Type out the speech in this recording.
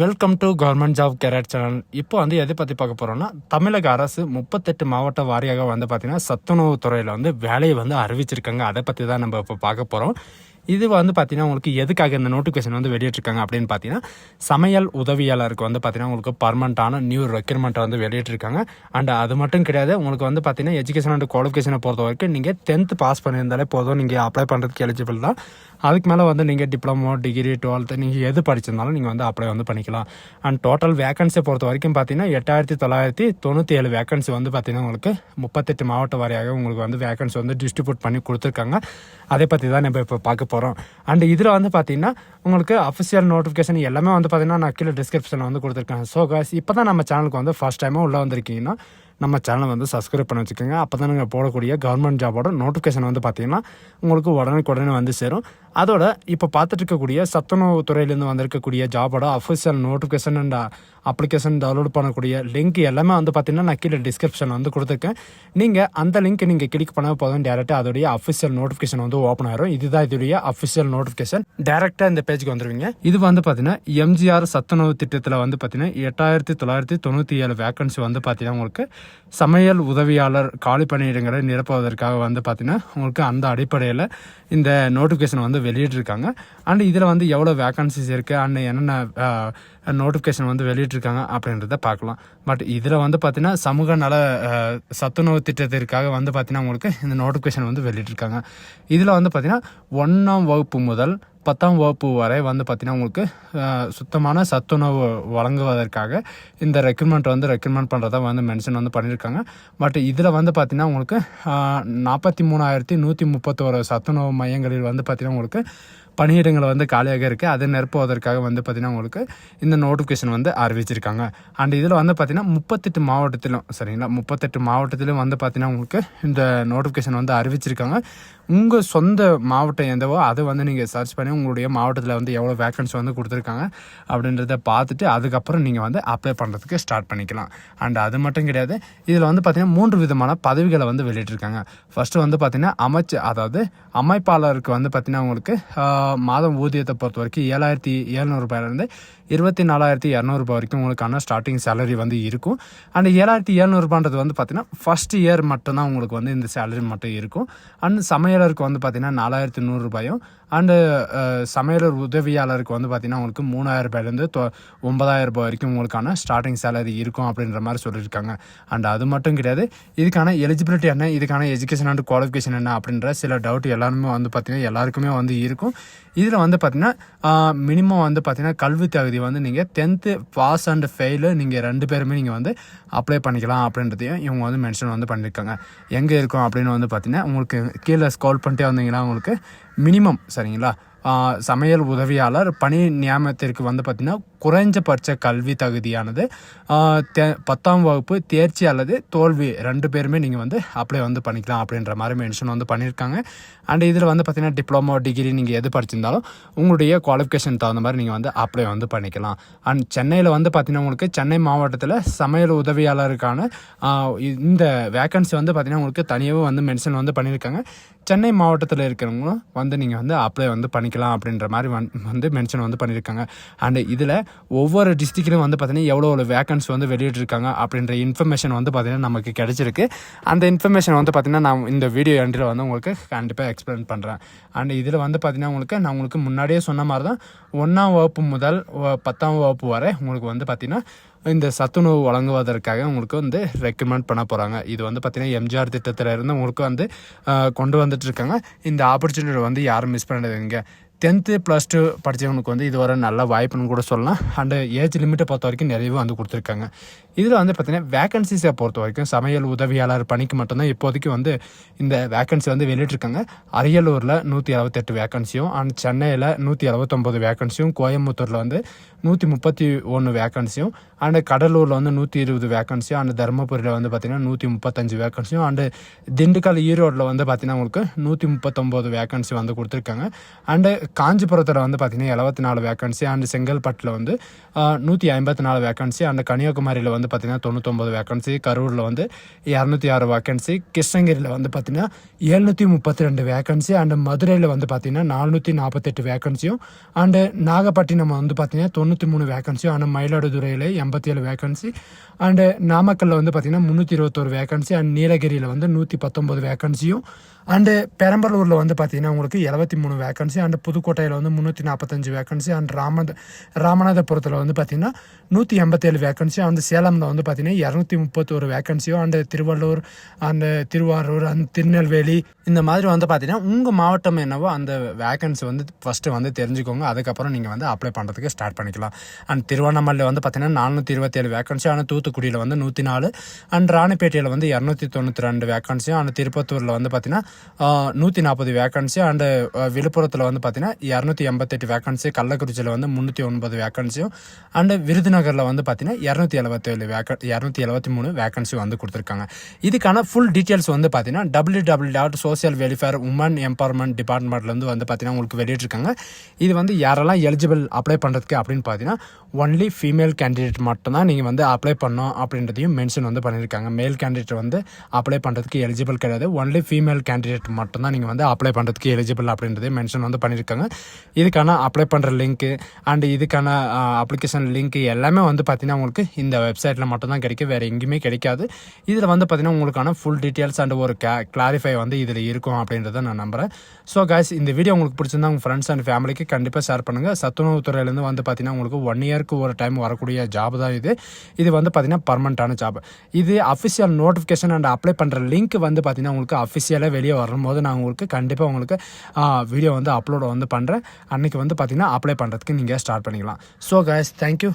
Welcome to government job carrot channel இப்போ வந்து எதை பற்றி பார்க்க போகிறோம்னா தமிழக அரசு முப்பத்தெட்டு மாவட்ட வாரியாக வந்து பார்த்திங்கன்னா சத்துணவு துறையில் வந்து வேலையை வந்து அறிவிச்சிருக்காங்க. அதை பற்றி தான் நம்ம இப்போ பார்க்க போகிறோம் இது வந்து பார்த்தீங்கன்னா உங்களுக்கு எதுக்காக இந்த நோட்டிஃபிகேஷன் வந்து வெளியிட்டிருக்காங்க அப்படின்னு பார்த்தீங்கன்னா சமையல் உதவியாளருக்கு வந்து பார்த்தீங்கன்னா உங்களுக்கு பர்மனண்ட்டான நியூ ரெக்யூர்மெண்ட்டை வந்து வெளியிட்டிருக்காங்க. அண்ட் அது மட்டும் கிடையாது உங்களுக்கு வந்து பார்த்தீங்கன்னா எஜுகேஷன் அண்ட் குவாலிஃபிகேஷனை பொறுத்த வரைக்கும் நீங்கள் டென்த்து பாஸ் பண்ணியிருந்தாலே போதும். நீங்கள் அப்ளை பண்ணுறதுக்கு எலிஜிபிள் தான். அதுக்கு மேலே வந்து நீங்கள் டிப்ளமோ டிகிரி டுவெல்த்து நீங்கள் எது படிச்சிருந்தாலும் நீங்கள் வந்து அப்ளை வந்து பண்ணிக்கலாம். அண்ட் டோட்டல் வேகன்சியை பொறுத்த வரைக்கும் பார்த்தீங்கன்னா எட்டாயிரத்தி தொள்ளாயிரத்தி தொண்ணூற்றி ஏழு வேகன்சி வந்து பார்த்தீங்கன்னா உங்களுக்கு முப்பத்தெட்டு மாவட்ட வாரியாக உங்களுக்கு வந்து வேகன்சி வந்து டிஸ்ட்ரிபியூட் பண்ணி கொடுத்துருக்காங்க. அதை பற்றி தான் நம்ம இப்போ பார்க்க போகிறோம் அண்ட் இதில் வந்து பார்த்தீங்கன்னா உங்களுக்கு அஃபிஷியல் நோட்டிஃபிகேஷன் எல்லாமே வந்து பார்த்தீங்கன்னா நான் கீழே டிஸ்கிரிப்ஷனில் வந்து கொடுத்துருக்கேன். ஸோ காஸ் இப்போ தான் நம்ம சேனலுக்கு வந்து ஃபர்ஸ்ட் டைமாக உள்ளே வந்திருக்கீங்கன்னா நம்ம சேனலை வந்து சப்ஸ்கிரைப் பண்ணி வச்சுக்கோங்க. அப்போ தான் நீங்கள் போடக்கூடிய கவர்மெண்ட் ஜாபோட நோட்டிஃபிகேஷன் வந்து பார்த்தீங்கன்னா உங்களுக்கு உடனுக்குடனே வந்து சேரும். அதோட இப்போ பார்த்துட்டு இருக்கக்கூடிய சத்துணவு துறையிலேருந்து வந்திருக்கக்கூடிய ஜாபோட official notification and application download பண்ணக்கூடிய லிங்க் எல்லாமே வந்து பார்த்திங்கன்னா நான் கீழே டிஸ்கிரிப்ஷன் வந்து கொடுத்துருக்கேன். நீங்கள் அந்த லிங்க் நீங்கள் கிளிக் பண்ண போதும். டேரெக்டாக அதோடைய அஃபிஷியல் நோட்டிஃபிகேஷன் வந்து ஓப்பன் ஆயிரும். இதுதான் இதோடைய அஃபிஷியல் நோட்டிஃபிகேஷன் டேரெக்டாக இந்த பேஜுக்கு வந்துருவீங்க. இது வந்து பார்த்தீங்கன்னா எம்ஜிஆர் சத்துணவு திட்டத்தில் வந்து பார்த்தீங்கன்னா எட்டாயிரத்தி தொள்ளாயிரத்தி தொண்ணூற்றி ஏழு வேக்கன்சி வந்து பார்த்தீங்கன்னா உங்களுக்கு சமையல் உதவியாளர் காலி பணியிடங்களை நிரப்புவதற்காக வந்து பார்த்திங்கன்னா உங்களுக்கு அந்த அடிப்படையில் இந்த நோட்டிஃபிகேஷன் வந்து வெளியிட்டிருக்காங்க. அண்ட் இதில் வந்து எவ்வளோ வேக்கன்சிஸ் இருக்குது அண்ட் என்னென்ன நோட்டிஃபிகேஷன் வந்து வெளியிட்டிருக்காங்க அப்படின்றத பார்க்கலாம். பட் இதில் வந்து பார்த்திங்கன்னா சமூக நல சத்துணவு திட்டத்திற்காக வந்து பார்த்திங்கன்னா உங்களுக்கு இந்த நோட்டிஃபிகேஷன் வந்து வெளியிட்டிருக்காங்க. இதில் வந்து பார்த்தீங்கன்னா ஒன்றாம் வகுப்பு முதல் பத்தாம் வகுப்பு வரை வந்து பார்த்தீங்கன்னா உங்களுக்கு சுத்தமான சத்துணவு வழங்குவதற்காக இந்த ரெக்ரூட்மெண்ட் வந்து ரெக்ரூட்மெண்ட் பண்ணுறதா வந்து மென்ஷன் வந்து பண்ணியிருக்காங்க. பட் இதில் வந்து பார்த்தீங்கன்னா உங்களுக்கு நாற்பத்தி மூணாயிரத்தி நூற்றி முப்பத்தோரு சத்துணவு மையங்களில் வந்து பார்த்தீங்கன்னா உங்களுக்கு பணியிடங்கள் வந்து காலியாக இருக்குது அதை நிரப்புவதற்காக வந்து பார்த்திங்கன்னா உங்களுக்கு இந்த நோட்டிஃபிகேஷன் வந்து அறிவிச்சிருக்காங்க. அண்ட் இதில் வந்து பார்த்திங்கன்னா முப்பத்தெட்டு மாவட்டத்திலும் சரிங்களா? முப்பத்தெட்டு மாவட்டத்திலும் வந்து பார்த்திங்கன்னா உங்களுக்கு இந்த நோட்டிஃபிகேஷன் வந்து அறிவிச்சிருக்காங்க. உங்கள் சொந்த மாவட்டம் எந்தவோ அதை வந்து நீங்கள் சர்ச் பண்ணி உங்களுடைய மாவட்டத்தில் வந்து எவ்வளோ வேக்கன்சி வந்து கொடுத்துருக்காங்க அப்படின்றத பார்த்துட்டு அதுக்கப்புறம் நீங்கள் வந்து அப்ளை பண்ணுறதுக்கு ஸ்டார்ட் பண்ணிக்கலாம். அண்ட் அது மட்டும் கிடையாது இதில் வந்து பார்த்திங்கன்னா மூன்று விதமான பதவிகளை வந்து வெளியிட்டிருக்காங்க. ஃபஸ்ட்டு வந்து பார்த்திங்கன்னா அமைச்சு அதாவது அமைப்பாளருக்கு வந்து பார்த்திங்கன்னா உங்களுக்கு மாதம் ஊதியத்தை பொறுத்த வரைக்கும் ஏழாயிரத்தி எழுநூறுபாயிலேருந்து இருபத்தி நாலாயிரத்தி இரநூறுபா வரைக்கும் உங்களுக்கான ஸ்டார்டிங் சேலரி வந்து இருக்கும். அண்ட் ஏழாயிரத்தி இரநூறுபான்றது வந்து பார்த்தீங்கன்னா ஃபர்ஸ்ட் இயர் மட்டும்தான் உங்களுக்கு வந்து இந்த சேலரி மட்டும் இருக்கும். அண்ட் சமையலருக்கு வந்து பார்த்தீங்கன்னா நாலாயிரத்தி நூறுரூபாயும் அண்டு சமையலர் உதவியாளருக்கு வந்து பார்த்தீங்கன்னா உங்களுக்கு மூணாயிரம் ரூபாயிலேருந்து தொ ஒன்பதாயிரம் ரூபாய் வரைக்கும் உங்களுக்கான ஸ்டார்டிங் சேலரி இருக்கும் அப்படின்ற மாதிரி சொல்லியிருக்காங்க. அண்ட் அது மட்டும் கிடையாது இதுக்கான எலிஜிபிலிட்டி என்ன இதுக்கான எஜுகேஷன் அண்ட் குவாலிஃபிகேஷன் என்ன அப்படின்ற சில டவுட் எல்லாருமே வந்து பார்த்தீங்கன்னா எல்லாருக்குமே வந்து இருக்கும். இதில் வந்து பார்த்தீங்கன்னா மினிமம் வந்து பார்த்தீங்கன்னா கல்வி தகுதி வந்து நீங்கள் டென்த்து பாஸ் அண்ட் ஃபெயிலு நீங்கள் ரெண்டு பேருமே நீங்கள் வந்து அப்ளை பண்ணிக்கலாம் அப்படின்றதையும் இவங்க வந்து மென்ஷன் வந்து பண்ணியிருக்காங்க எங்கே இருக்கும் அப்படின்னு வந்து பார்த்தீங்கன்னா உங்களுக்கு கீழே ஸ்கால் பண்ணிட்டே வந்தீங்கன்னா உங்களுக்கு மினிமம் சரிங்களா? சமையல் உதவியாளர் பணி நியமனத்திற்கு வந்து பார்த்திங்கன்னா குறைஞ்சபட்ச கல்வி தகுதியானது தே- பத்தாம் வகுப்பு தேர்ச்சி அல்லது தோல்வி ரெண்டு பேருமே நீங்கள் வந்து அப்ளை வந்து பண்ணிக்கலாம் அப்படின்ற மாதிரி மென்ஷன் வந்து பண்ணியிருக்காங்க. அண்ட் இதில் வந்து பார்த்திங்கன்னா டிப்ளமோ டிகிரி நீங்கள் எது படிச்சிருந்தாலும் உங்களுடைய குவாலிஃபிகேஷன் தகுந்த மாதிரி நீங்கள் வந்து அப்ளை வந்து பண்ணிக்கலாம். அண்ட் சென்னையில் வந்து பார்த்திங்கன்னா உங்களுக்கு சென்னை மாவட்டத்தில் சமையல் உதவியாளருக்கான இந்த வேக்கன்சி வந்து பார்த்திங்கன்னா உங்களுக்கு தனியாகவும் வந்து மென்ஷன் வந்து பண்ணியிருக்காங்க. சென்னை மாவட்டத்தில் இருக்கிறவங்களும் வந்து நீங்கள் வந்து அப்ளை வந்து பண்ணிக்கலாம். அப்படின்ற மாதிரி வந் வந்து மென்ஷன் வந்து பண்ணியிருக்காங்க. அண்ட் இதில் ஒவ்வொரு டிஸ்ட்ரிக்ட்லையும் வந்து பார்த்தீங்கன்னா எவ்வளோ எவ்வளோ வேக்கன்சி வந்து வெளியிட்டிருக்காங்க அப்படின்ற இன்ஃபர்மேஷன் வந்து பார்த்தீங்கன்னா நமக்கு கிடச்சிருக்கு. அந்த இன்ஃபர்மேஷன் வந்து பார்த்தீங்கன்னா நான் இந்த வீடியோ எண்டில் வந்து உங்களுக்கு கண்டிப்பாக எக்ஸ்பிளைன் பண்ணுறேன் அண்ட் இதில் வந்து பார்த்தீங்கன்னா உங்களுக்கு நான் உங்களுக்கு முன்னாடியே சொன்ன மாதிரி தான் ஒன்றாம் வகுப்பு முதல் பத்தாம் வகுப்பு வரை உங்களுக்கு வந்து பார்த்தீங்கன்னா இந்த சத்துணவு வழங்குவதற்காக உங்களுக்கு வந்து ரெக்கமெண்ட் பண்ண போகிறாங்க இது வந்து பார்த்திங்கன்னா எம்ஜிஆர் திட்டத்தில் இருந்து உங்களுக்கு வந்து கொண்டு வந்துட்டுருக்காங்க இந்த ஆப்பர்ச்சுனிட்டி வந்து யாரும் மிஸ் பண்ணாதீங்க. டென்த்து ப்ளஸ் டூ படித்தவங்களுக்கு வந்து இது வர நல்ல வாய்ப்புன்னு கூட சொல்லலாம். அண்டு ஏஜ் லிமிட்டை பொறுத்த வரைக்கும் நிறையவே வந்து கொடுத்துருக்காங்க. இதில் வந்து பார்த்திங்கன்னா வேகன்சிஸை பொறுத்த வரைக்கும் சமையல் உதவியாளர் பணிக்கு மட்டும்தான் இப்போதைக்கு வந்து இந்த வேகன்சி வந்து வெளியிட்டிருக்காங்க. அரியலூரில் நூற்றி அறுபத்தெட்டு வேகன்சியும் அண்ட் சென்னையில் நூற்றி அறுபத்தொம்போது வேகன்சியும் கோயம்புத்தூரில் வந்து நூற்றி முப்பத்தி ஒன்று வேகன்சியும் அண்டு கடலூரில் வந்து நூற்றி இருபது வேகன்சியும் அண்டு தருமபுரியில் வந்து பார்த்தீங்கன்னா நூற்றி முப்பத்தஞ்சு வேகன்சியும் அண்டு திண்டுக்கல் ஈரோட்டில் வந்து பார்த்திங்கன்னா உங்களுக்கு நூற்றி முப்பத்தொம்போது வேகன்சி வந்து கொடுத்துருக்காங்க. அண்டு காஞ்சிபுரத்தில் வந்து பார்த்திங்கன்னா எழுபத்தி நாலு வேக்கன்சி அண்ட் செங்கல்பட்டில் வந்து நூற்றி ஐம்பத்தி நாலு வேக்கன்சி அண்ட் கன்னியாகுமரியில் வந்து பார்த்திங்கன்னா தொண்ணூத்தொம்பது வேக்கன்சி கரூரில் வந்து இரநூத்தி ஆறு வேக்கன்சி கிருஷ்ணகிரியில் வந்து பார்த்திங்கன்னா எழுநூற்றி முப்பத்தி ரெண்டு வேக்கன்சி அண்ட் மதுரையில் வந்து பார்த்தீங்கன்னா நானூற்றி நாற்பத்தெட்டு வேக்கன்சியும் அண்டு நாகப்பட்டினம் வந்து பார்த்திங்கன்னா தொண்ணூற்றி மூணு வேக்கன்சியும் அண்ட் மயிலாடுதுறையில் எண்பத்தி ஏழு வேக்கன்சி அண்டு நாமக்கல்லில் வந்து பார்த்தீங்கன்னா முந்நூற்றி இருபத்தோரு வேக்கன்சி அண்ட் நீலகிரியில் வந்து நூற்றி பத்தொம்பது வேக்கன்சியும் அண்டு பெரம்பலூரில் வந்து பார்த்திங்கன்னா உங்களுக்கு எழுபத்தி மூணு வேக்கன்சி அண்டு புது புதுக்கோட்டையில் வந்து முந்நூற்றி நாற்பத்தஞ்சு வேக்கன்சி அண்ட் ராமத ராமநாதபுரத்தில் வந்து பார்த்தீங்கன்னா நூற்றி எண்பத்தேழு வேக்கன்சி அண்ட் சேலமில் வந்து பார்த்திங்கன்னா இரநூத்தி முப்பத்தோரு வேக்கன்சியும் and Tiruvallur and Tiruvarur and Tirunelveli இந்த மாதிரி வந்து பார்த்திங்கன்னா உங்கள் மாவட்டம் என்னவோ அந்த வேக்கன்சி வந்து ஃபஸ்ட்டு வந்து தெரிஞ்சுக்கோங்க. அதுக்கப்புறம் நீங்கள் வந்து அப்ளை பண்ணுறதுக்கு ஸ்டார்ட் பண்ணிக்கலாம். அண்ட் திருவண்ணாமலையில் வந்து பார்த்திங்கன்னா நானூற்றி இருபத்தேழு வேக்கன்சி ஆனால் தூத்துக்குடியில் வந்து நூற்றி நாலு. அண்ட் ராணிப்பேட்டையில் வந்து இரநூத்தி தொண்ணூற்றி ரெண்டு வேக்கன்சியும் அண்ட் திருப்பத்தூரில் வந்து பார்த்திங்கன்னா நூற்றி நாற்பது வேக்கன்சி அண்டு விழுப்புரத்தில் வந்து பார்த்திங்கன்னா இரநூத்தி எண்பத்தெட்டு வேக்கன்சி கள்ளக்குறிச்சியில் வந்து முந்நூற்றி ஒன்பது வேக்கன்சியும் அண்டு விருதுநகரில் வந்து பார்த்தீங்கன்னா இரநூத்தி எழுபத்தேழு வேக்க இரநூத்தி எழுபத்தி மூணு வேக்கன்சி வந்து கொடுத்துருக்காங்க. இதுக்கான ஃபுல் டீட்டெயில்ஸ் வந்து பார்த்தீங்கன்னா W W dot social welfare women empowerment டிபார்ட்மெண்ட்லேருந்து வந்து பார்த்தீங்கன்னா உங்களுக்கு வெளியிட்டிருக்காங்க. இது வந்து யாரெல்லாம் எலிஜிபிள் அப்ளை பண்ணுறதுக்கு அப்படின்னு பார்த்தீங்கன்னா ஒன்லி ஃபீமேல் கேண்டிடேட் மட்டும்தான் நீங்கள் வந்து அப்ளை பண்ணோம் அப்படின்றதையும் மென்ஷன் வந்து பண்ணியிருக்காங்க. மேல் கேண்டிடேட் வந்து அப்ளை பண்ணுறதுக்கு எலிஜிபிள் கிடையாது. ஒன்லி ஃபீமேல் கேண்டிடேட் மட்டும்தான் நீங்கள் வந்து அப்ளை பண்ணுறதுக்கு எலிஜிபிள் அப்படின்றதையும் மென்ஷன் வந்து பண்ணியிருக்காங்க. இதுக்கான அப்ளை பண்ணுற லிங்க்கு அண்ட் இதுக்கான அப்ளிகேஷன் லிங்க் எல்லாமே வந்து பார்த்தீங்கன்னா உங்களுக்கு இந்த வெப்சைட்டில் மட்டும்தான் கிடைக்கும். வேறு எங்கேயுமே கிடைக்காது. இதில் வந்து பார்த்தீங்கன்னா உங்களுக்கான ஃபுல் டீட்டெயில்ஸ் அண்ட் ஒரு கே கிளாரிஃபை வந்து இதில் இருக்கும் அப்படின்றத நான் நம்புகிறேன் ஸோ guys இந்த வீடியோ உங்களுக்கு பிடிச்சிருந்தா உங்கள் ஃப்ரெண்ட்ஸ் அண்ட் ஃபேமிலிக்கு கண்டிப்பாக ஷேர் பண்ணுங்கள் சத்துணவுத்துறையிலேருந்து வந்து பார்த்தீங்கன்னா உங்களுக்கு ஒன் இயருக்கு ஒரு டைம் வரக்கூடிய ஜாப் தான் இது. இது வந்து பார்த்தீங்கன்னா பர்மனண்ட்டான ஜாப் இது அஃபிஷியல் நோட்டிஃபிகேஷன் அண்ட் அப்ளை பண்ணுற லிங்க் வந்து பார்த்தீங்கன்னா உங்களுக்கு அஃபிஷியலாக வெளியே வரும்போது நான் உங்களுக்கு கண்டிப்பாக உங்களுக்கு வீடியோ வந்து அப்லோட் வந்து பண்ணுறேன் அன்றைக்கி வந்து பார்த்திங்கன்னா அப்ளை பண்ணுறதுக்கு நீங்கள் ஸ்டார்ட் பண்ணிக்கலாம். So guys thank you